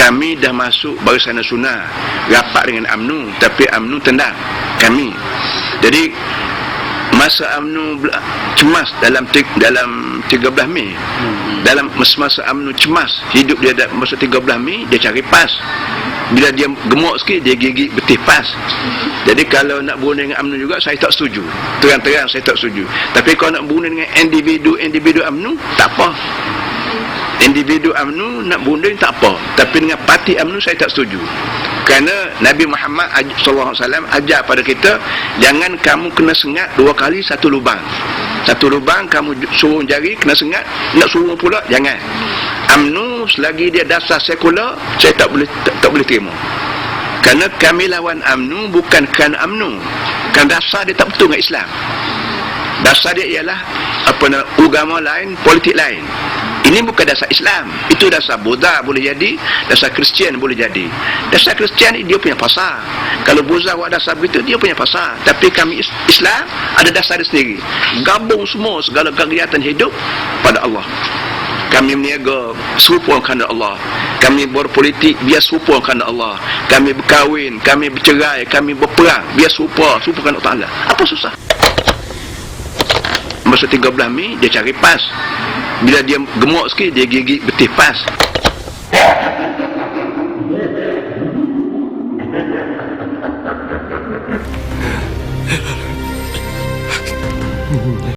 kami dah masuk barisan nasional rapat dengan AMNO tapi AMNO tendang kami. Jadi masa bela- cemas dalam dalam 13 Mei. Dalam masa AMNO cemas hidup dia da- masa 13 Mei dia cari pas. Bila dia gemuk sikit dia gigit betih pas. Jadi kalau nak bunuh dengan UMNO juga saya tak setuju. Terang-terang saya tak setuju. Tapi kalau nak bunuh dengan individu-individu UMNO tak apa individu UMNO nak bunuh tak apa. Tapi dengan parti UMNO saya tak setuju. Kerana Nabi Muhammad aj- sallallahu alaihi wasallam ajar pada kita jangan kamu kena sengat dua kali satu lubang. Satu lubang kamu suruh jari kena sengat. Nak suruh pula jangan. UMNO selagi dia dasar sekular saya tak boleh tak, tak boleh terima. Kerana kami lawan UMNO bukan kerana UMNO kerana dasar dia tak betul dengan Islam. Dasar dia ialah apa nama agama lain politik lain ini bukan dasar Islam. Itu dasar Buddha boleh jadi dasar Kristian boleh jadi. Dasar Kristian dia punya pasar. Kalau Buddha buat dasar begitu dia punya pasar. Tapi kami Is- Islam ada dasar dia sendiri. Gabung semua segala kegiatan hidup pada Allah. Kami meniaga serupa kerana Allah. Kami berpolitik biar serupa kerana Allah. Kami berkahwin kami bercerai kami berperang biar serupa serupa kerana Allah apa susah? Masa 13 Mei dia cari pas bila dia gemuk sikit dia gigi betih pas.